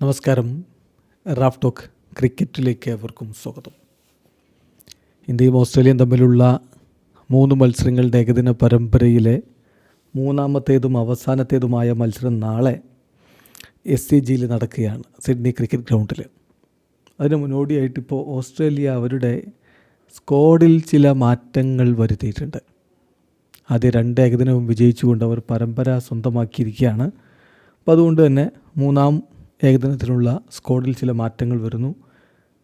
നമസ്കാരം. Raf talk ക്രിക്കറ്റിലേക്ക് അവർക്കും സ്വാഗതം. ഇന്ത്യയും ഓസ്ട്രേലിയയും തമ്മിലുള്ള മൂന്ന് മത്സരങ്ങളുടെ ഏകദിന പരമ്പരയിലെ മൂന്നാമത്തേതും അവസാനത്തേതുമായ മത്സരം നാളെ എസ് സി ജിയിൽ നടക്കുകയാണ് സിഡ്നി ക്രിക്കറ്റ് ഗ്രൗണ്ടിൽ അതിന് മുന്നോടിയായിട്ട് ഇപ്പോൾ ഓസ്ട്രേലിയ അവരുടെ സ്ക്വാഡിൽ ചില മാറ്റങ്ങൾ വരുത്തിയിട്ടുണ്ട്. ആദ്യ രണ്ട് ഏകദിനവും വിജയിച്ചുകൊണ്ട് അവർ പരമ്പര സ്വന്തമാക്കിയിരിക്കുകയാണ്. അപ്പോൾ അതുകൊണ്ട് തന്നെ മൂന്നാം ഏകദിനത്തിനുള്ള സ്ക്വാഡിൽ ചില മാറ്റങ്ങൾ വരുന്നു.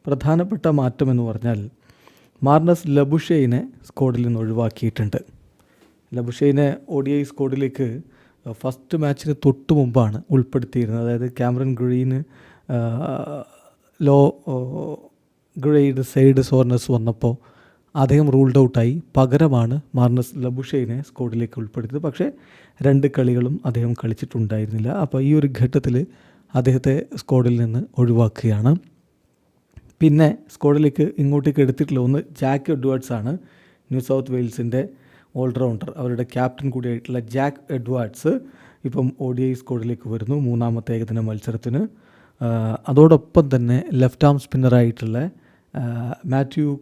പ്രധാനപ്പെട്ട മാറ്റം എന്ന് പറഞ്ഞാൽ മാർണസ് ലബുഷെയിനെ സ്ക്വാഡിൽ നിന്ന് ഒഴിവാക്കിയിട്ടുണ്ട്. ലബുഷെയിനെ ഒ ഡി ഐ സ്ക്വാഡിലേക്ക് ഫസ്റ്റ് മാച്ചിന് തൊട്ട് മുമ്പാണ് ഉൾപ്പെടുത്തിയിരുന്നത്. അതായത് Cameron green low grade side soreness വന്നപ്പോൾ അദ്ദേഹം റൂൾഡ് ഔട്ടായി. പകരമാണ് മാർണസ് ലബുഷെയിനെ സ്ക്വാഡിലേക്ക് ഉൾപ്പെടുത്തിയത്. പക്ഷേ രണ്ട് കളികളും അദ്ദേഹം കളിച്ചിട്ടുണ്ടായിരുന്നില്ല. അപ്പോൾ ഈ ഒരു ഘട്ടത്തിൽ അദ്ദേഹത്തെ സ്ക്വാഡിൽ നിന്ന് ഒഴിവാക്കുകയാണ്. പിന്നെ സ്ക്വാഡിലേക്ക് ഇങ്ങോട്ടേക്ക് എടുത്തിട്ടുള്ള ഒന്ന് ജാക്ക് എഡ്വേർഡ്സ് ആണ് ന്യൂ സൗത്ത് വെയിൽസിന്റെ ഓൾറൗണ്ടർ. അവരുടെ ക്യാപ്റ്റൻ കൂടിയായിട്ടുള്ള ജാക്ക് എഡ്വേർഡ്സ് ഇപ്പം ഒ ഡി ഐ സ്ക്വാഡിലേക്ക് വരുന്നു മൂന്നാമത്തെ ഏകദിന മത്സരത്തിന്. അതോടൊപ്പം തന്നെ ലെഫ്റ്റ് ആം സ്പിന്നറായിട്ടുള്ള മാത്യു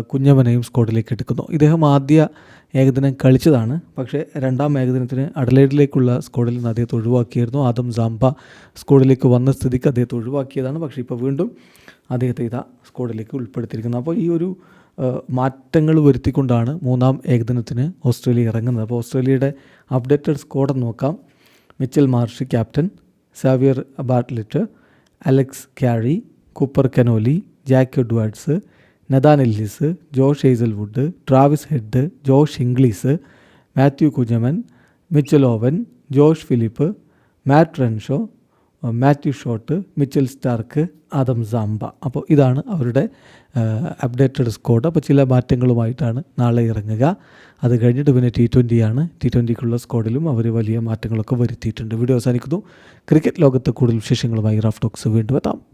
കുഞ്ഞമ്മനെയും സ്കോഡിലേക്ക് എടുക്കുന്നു. ഇദ്ദേഹം ആദ്യ ഏകദിനം കളിച്ചതാണ്. പക്ഷേ രണ്ടാം ഏകദിനത്തിന് അഡലൈഡിലേക്കുള്ള സ്കോഡിൽ നിന്ന് അദ്ദേഹത്തെ ഒഴിവാക്കിയായിരുന്നു ആദം സാംബ സ്കോഡിലേക്ക് വന്ന സ്ഥിതിക്ക് അദ്ദേഹത്തെ ഒഴിവാക്കിയതാണ്. പക്ഷേ ഇപ്പോൾ വീണ്ടും അദ്ദേഹത്തെ ഇതാ സ്കോഡിലേക്ക് ഉൾപ്പെടുത്തിയിരിക്കുന്നത് അപ്പോൾ ഈ ഒരു മാറ്റങ്ങൾ വരുത്തിക്കൊണ്ടാണ് മൂന്നാം ഏകദിനത്തിന് ഓസ്ട്രേലിയ ഇറങ്ങുന്നത്. അപ്പോൾ ഓസ്ട്രേലിയയുടെ അപ്ഡേറ്റഡ് സ്കോഡ് നോക്കാം. Mitchell Marsh captain Xavier Bartlett Alex Carey Cooper Connolly Jack Edwards Nathan Ellis Josh Hazlewood Travis Head Josh Inglis Matthew Kuhnemann Mitchell Owen Josh Philippe Matt Renshaw Matthew Short Mitchell Starc Adam Zampa. അപ്പോൾ ഇതാണ് അവരുടെ updated squad അപ്പോൾ ചില മാറ്റങ്ങളുമായിട്ടാണ് നാളെ ഇറങ്ങുക. അത് കഴിഞ്ഞിട്ട് പിന്നെ ടി ട്വന്റിയാണ് ടി ട്വന്റിക്കുള്ള സ്കോഡിലും അവർ വലിയ മാറ്റങ്ങളൊക്കെ വരുത്തിയിട്ടുണ്ട്. വീഡിയോ അവസാനിക്കുന്നു. ക്രിക്കറ്റ് ലോകത്ത് കൂടുതൽ വിശേഷങ്ങളുമായി റഫ് ടോക്സ് വീണ്ടും എത്താം.